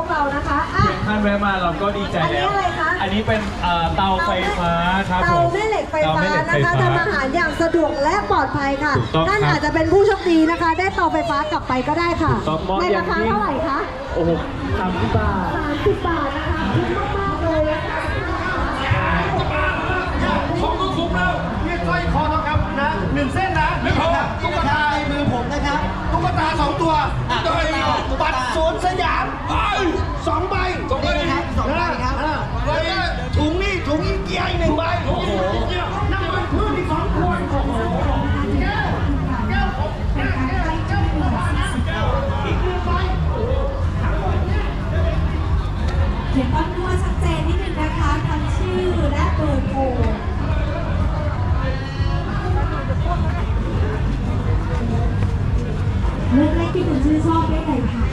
วกเรานะคะอะเพียงท่านแวะมาเราก็ดีใจแล้ว อันนี้อะไรคะ อันนี้เป็นเอ่อเตาไฟฟ้าครับเตาผมแม่เหล็กไฟฟ้าเตแม่เหล็กนะไฟคะฟ้าทำอาหารอย่างสะดวกและปลอดภัยค่ะ ถูกต้องท่านครับอาจจะเป็นผู้โชคดีนะคะ ได้เตาไฟฟ้ากลับไปก็ได้ค่ะ ถูกต้องมอบในอย่ารางคายิ่ง เท่าไหร่คะโอ้โหสามสิบบาท 30บาทนะคะคุ้มมากๆเลยนะคะ ของก็คุ้มแล้วนี่สร้อยคอทองคำนะหนึ่งเส้น ครับตุ๊กตาสองตัวบัตรสวนสยามเอ้ยสองใบสองใบครับสองใบครับแล้วก็ถุงนี่ถุงอีเกียอีกหนึ่งใบโอ้โห น้ำมันพืชอีกสองขวดโอ้โหแก้วแก้วผมแก้วแก้วแก้วผมนะแก้วอีกหนึ่งใบ เขียนต้นตัวชัดเจนนิดนึงนะคะทั้งชื่อและเบอร์โทร ที่คุณชื่นชอบได้ไหนคะ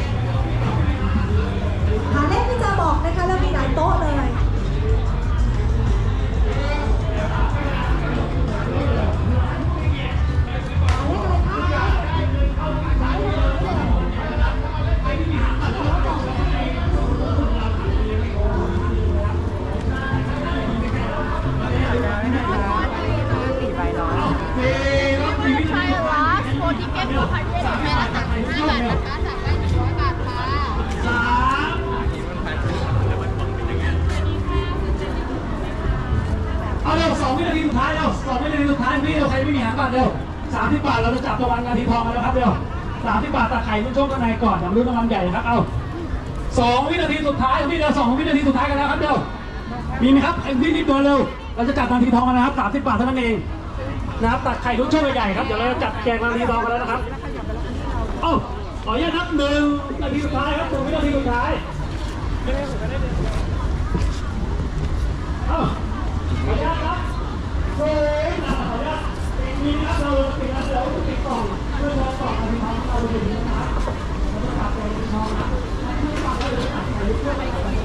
องวินาทีสุดท้ายกันแล้วครับเดี๋ยวมีไหมครับรีบรีบเดินเร็วเราจะจัดนางทีทองกันนะครับ 30 บาทเท่านั้นเองนะครับตัดไข่ทุกช่วงใหญ่ครับเดี๋ยวเราจะจัดแจกนางทีทองกันแล้วนะครับโอ้ขออนุญาตนับหนึ่งนาทีสุดท้ายครับหองวินาทีสุดท้ายอ้าขออนุญาตครับเฮ้ยขออนุญาตมีนับเราติดนับเราติดกล่องเพื่อเราต่อนทองเราอยู่นะครับเราจะตัดไข่ทกช่องนะไม่ฝากเลยตัดไข่ทุกช่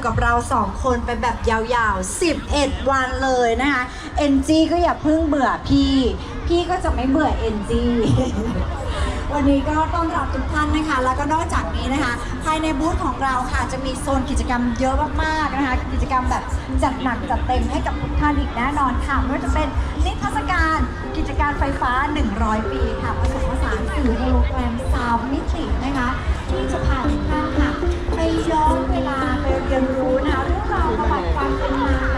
อยู่กับเราสองคนไปแบบยาวๆ 11 วันเลยนะคะ NG ก็อย่าเพิ่งเบื่อพี่ พี่ก็จะไม่เบื่อ NG วันนี้ก็ต้อนรับทุกท่านนะคะ แล้วก็นอกจากนี้นะคะ ภายในบูธของเราค่ะจะมีโซนกิจกรรมเยอะมากๆนะคะ กิจกรรมแบบจัดหนักจัดเต็มให้กับทุกท่านอีกแน่นอนค่ะไม่ว่าจะเป็นนิทรรศการกิจการไฟฟ้า 100 ปีค่ะผสมผสานสื่อโฮโลแกรมสามมิตินะคะ ที่จะพาทุกท่านค่ะ ย้อนเวลาไปเรียนรู้นะคะเรื่องราวประวัติความเป็นมา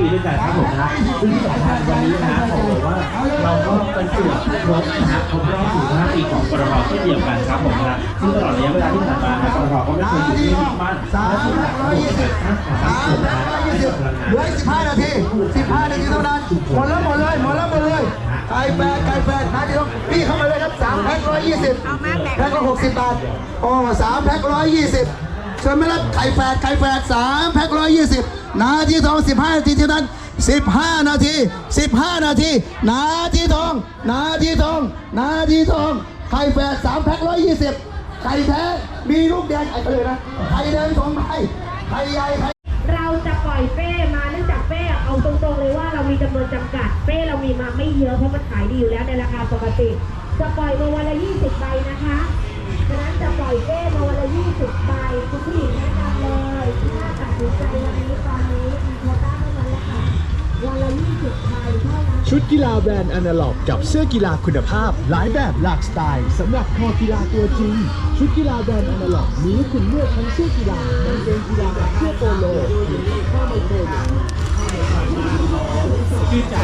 ปีด้วยกันครับผมนะซึ่งที่สำคัญวันนี้นะบอกเลยว่าเราก็เป็นส่วนครบนะฮะครบรอบ15ปีของกรทเช่นเดียวกันครับผมนะซึ่งตลอดระยะเวลาที่ผ่านมานะกรทก็ไม่เคยหยุดนิ่งมั่นและที่หลักระบบการสร้างความมั่นคงนะให้กับพลังงานเหลืออีก15นาที15นาทีเท่านั้นหมดแล้วหมดเลยหมดแล้วหมดเลยไก่แปดไก่แปดนาทีต้องพี่เข้ามาเลยครับ3แพ็ค120แพ็คละ60 บาทโอ้สามแพ็ค120 เชิญไหมล่ะไก่แปดไก่แปดสามแพ็ค120นาทีทอง15นาทีเท่านั้น15นาที15นาทีนาทีทองนาทีทองนาทีทองไข่แปดสามแพ็ค120ไข่แท้มีลูกแดงไอ้เลยนะไข่แดงสองใบไข่ใหญ่ไข่เราจะปล่อยเป้มาเนื่องจากเป้เอาตรงๆเลยว่าเรามีจำนวนจำกัด เป้เรามีมาไม่เยอะเพราะมันขายดีอยู่แล้วในราคาปกติจะปล่อยมาวันละ20ใบนะคะ ฉะนั้นจะปล่อยเป้มาวันละ20ใบคุณผู้หญิงแนะนำเลยถ้าตัดสินใจวันนี้ตอนนี้มีโควต้าเท่านั้นแหละค่ะวันละ20ใบเท่านั้น ชุดกีฬาแบรนด์อนาล็อกกับเสื้อกีฬาคุณภาพ หลายแบบหลากสไตล์สำหรับคอกีฬาตัวจริง ชุดกีฬาแบรนด์อนาล็อกมีให้คุณเลือกทั้งเสื้อกีฬากางเกงกีฬาเสื้อโปโลหรือผ้าไมโครชื่นใจ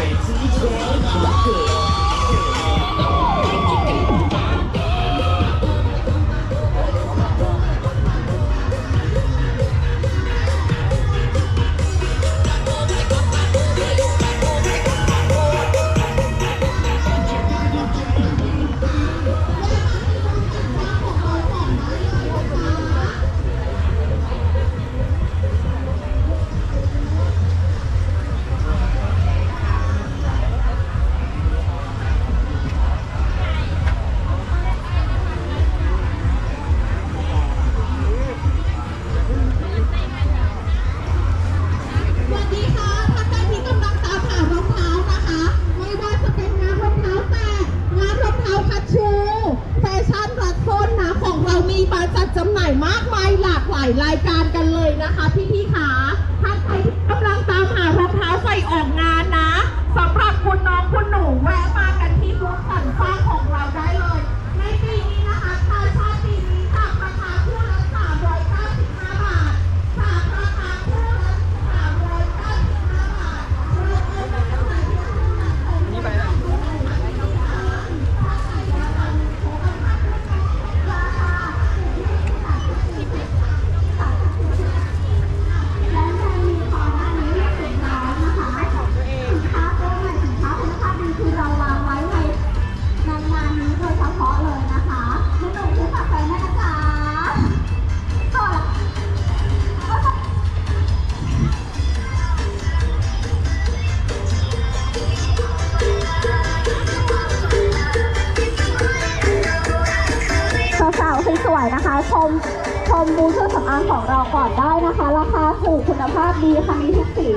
ดีค่ะมีทุกสี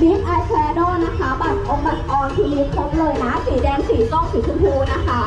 บิ๊กอายแชโดว์นะคะ บัตรองบัตรออนคือมีครบเลยนะ สีแดง สีส้ม สีชมพูนะคะ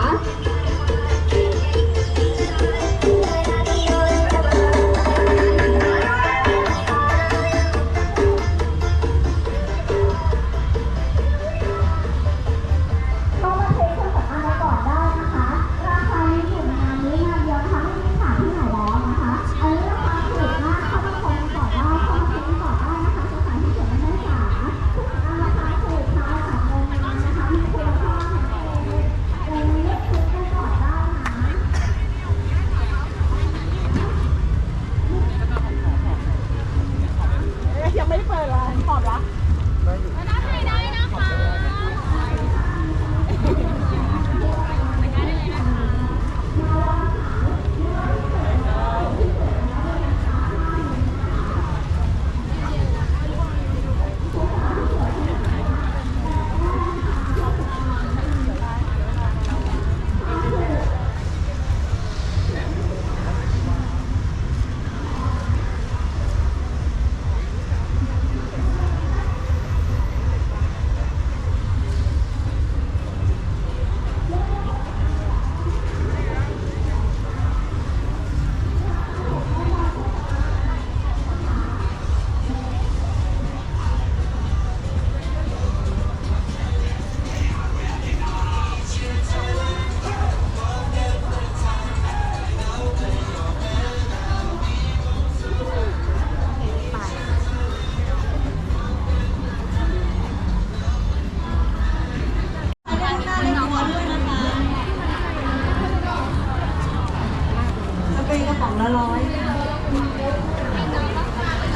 ละร้อย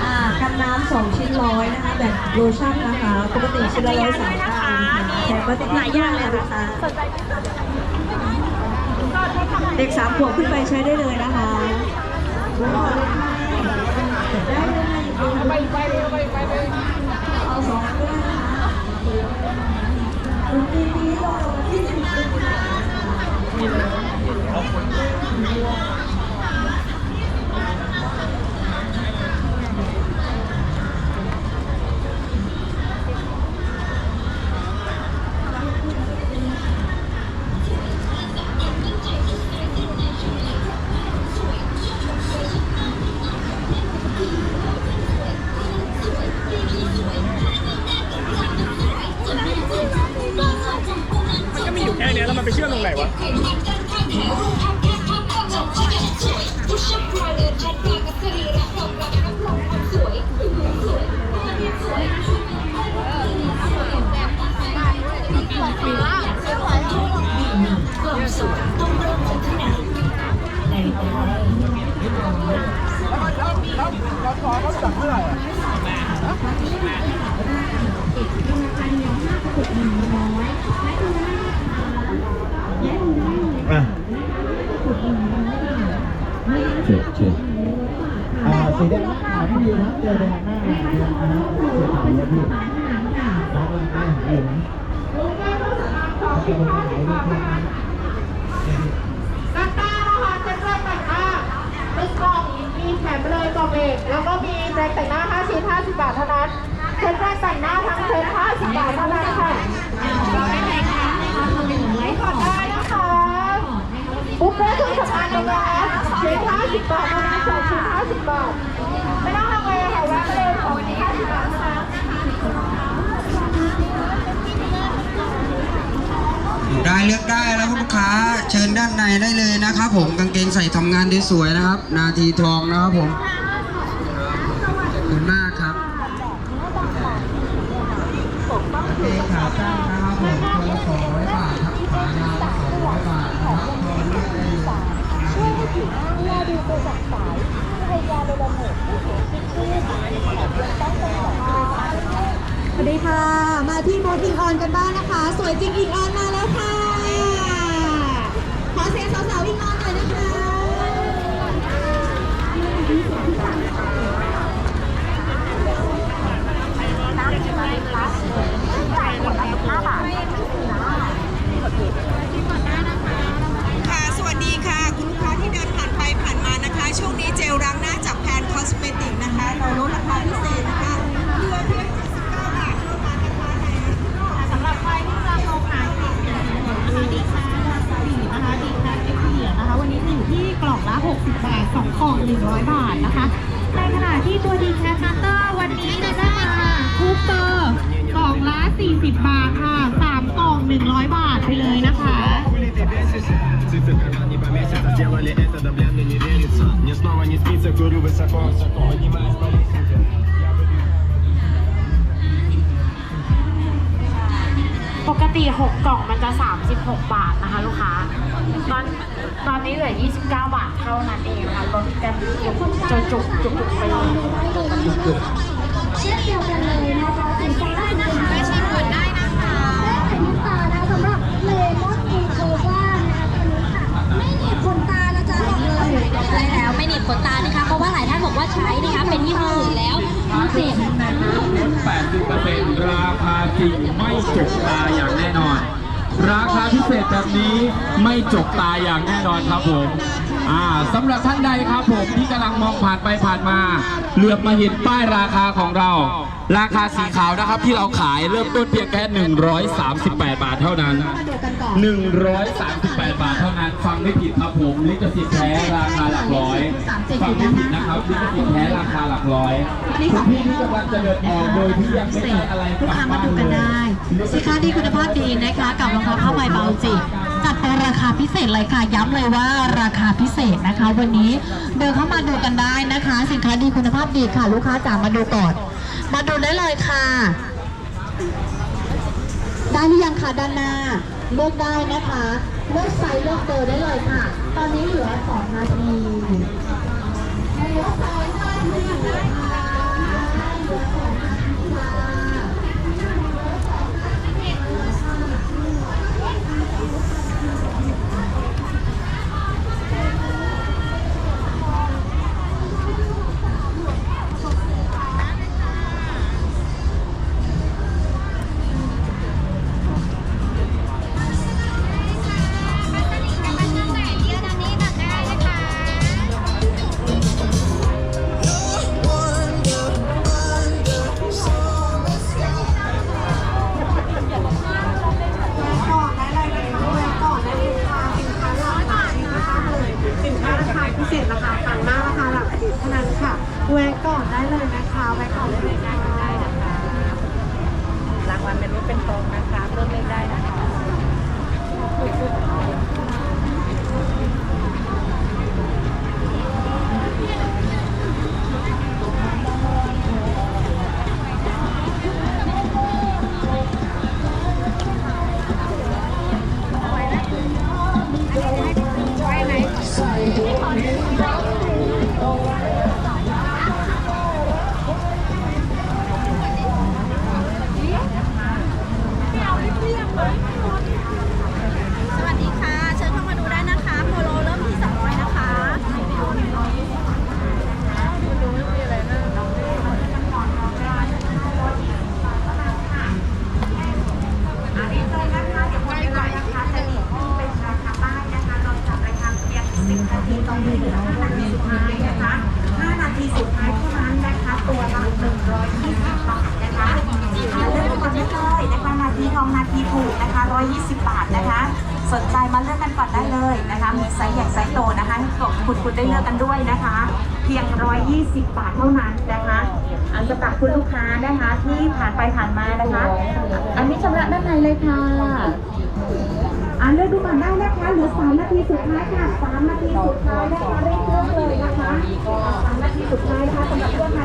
อากันน้ำสองชิ้นร้อยนะคะแบบโลชั่นนะคะ ปกติชิ้นละร้อยสามเก้าค่ะแต่ก็จหลายอย่างเลยนะคะเด็กสามขวบขึ้นไปใช้ได้เลยนะคะเลยไปไปเอาสองก็ได้ปค่ะ ยแล้วมันไปเชื่อมตรงไหนวะอะ เชิญเชิญอ่าสีแดงหน้าพี่วิวครับเจอแดงหน้าหาพี่วิวนะเสียขาวเนี่ยพี่น้องกำลังหายู่นะน้องกำลังหายนะด้านหน้านะคะเซ็ตแรกแต่งหน้าเป็นกล่องมีแถมเลยกล่องเอกแล้วก็มีแรงแต่งหน้า5ชิ้น50 บาทเท่านั้นเซ็ตแรกแต่งหน้าทั้งเซ็ต50 บาทเท่านั้นค่ะไลฟ์ก่อนได้นะคะ บุฟเฟ่ต์เครื่องสำอางในร้านชิ้น50บาทนั้นสองชิ้น50บาท ไม่ต้องทำเลยค่ะแวะไปเลยสองชิ้50บาทเท่านั้นได้เลือกได้แล้วลูกค้าเชิญด้านในได้เลยนะครับผมกางเกงใส่ทำงานได้สวยนะครับ นาทีทองนะครับผมขอบคุณมากครับกางเกงขาสั้นนะครับ สวัสดีค่ะ มาที่โมทิงออนกันบ้างนะคะ สวยจริงอีกออนมา ติ 6 กล่องมันจะ 36 บาทนะคะลูกค้า ตอนตอนนี้เหลือ 29 บาทเท่านั้นเองค่ะลดกันจุกจุกจุกจุกไปเลยเช่นเดียวกันเลยนะคะ ใช่แล้วไม่หนีบขนตานะคะ เพราะว่าหลายท่านบอกว่าใช้นะคะเป็นยี่ห้ออื่นแล้วเจ็บ80%ราคาจริงไม่จกตาอย่างแน่นอน ราคาพิเศษแบบนี้ไม่จกตาอย่างแน่นอนครับผมอ่าสำหรับท่านใดครับผมที่กำลังมองผ่านไปผ่านมา เหลือบมาเห็นป้ายราคาของเรา ราคาสีขาวนะครับที่เราขายเริ่มต้นเพียงแค่ 138 บาทเท่านั้น 138 บาทเท่านั้น ฟังไม่ผิดครับผมลิขสิทธิ์แท้ราคาหลักร้อยฟังไม่ผิดนะครับลิขสิทธิ์แท้ราคาหลักร้อยคุณพี่ที่กำลังจะเดินออกโดยที่ยังไม่ได้อะไรลูกค้ามาดูกันได้สินค้าดีคุณภาพดีนะคะกับรองเท้าผ้าใบเบาจิจัดเป็นราคาพิเศษเลยค่ะย้ำเลยว่าราคาพิเศษนะคะ วันนี้เดินเข้ามาดูกันได้นะคะ สินค้าดีคุณภาพดีค่ะ ลูกค้าจ๋ามาดูก่อน มาดูได้เลยค่ะ ได้หรือยังคะด้านหน้า เลือกได้นะคะ เลือกไซส์เลือกเบอร์ได้เลยค่ะ ตอนนี้เหลือ2นาทีเหลืองนาทีค่ะ สุดท้ายนะคะสำหรับเพื่องงาน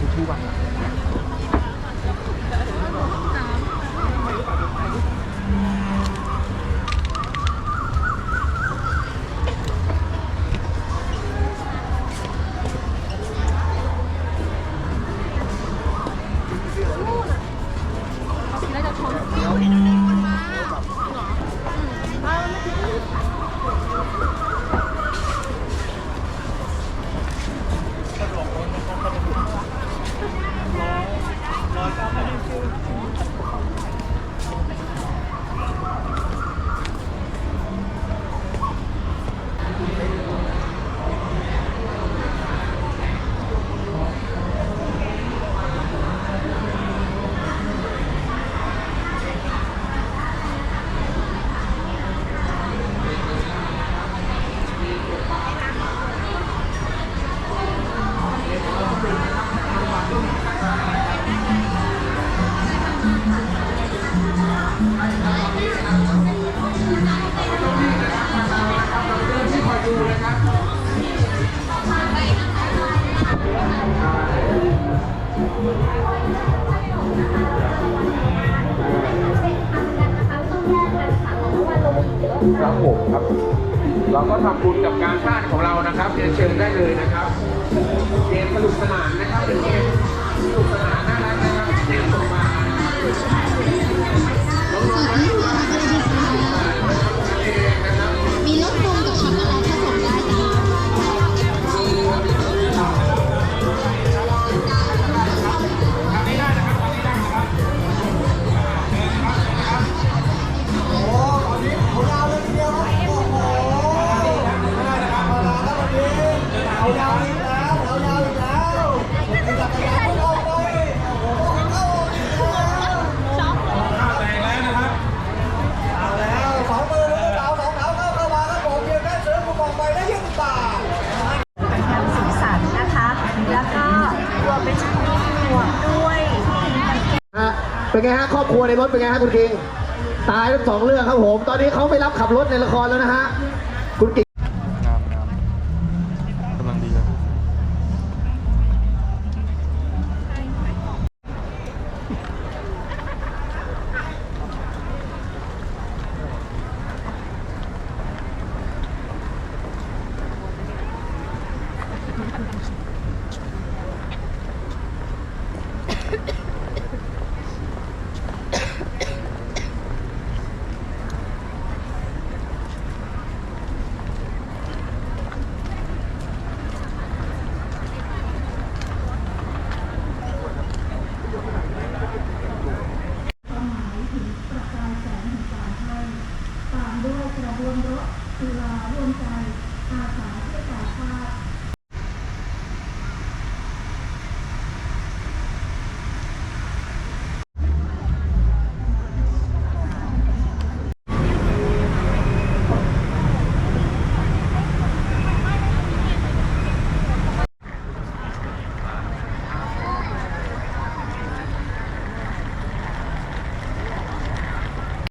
ทุกทุ เป็นไงฮะครอบครัวในรถเป็นไงฮะคุณกิง ตายทั้งสองเรื่องครับผม ตอนนี้เขาไปรับขับรถในละครแล้วนะฮะ คุณกิงงามงามกำลังดีเลย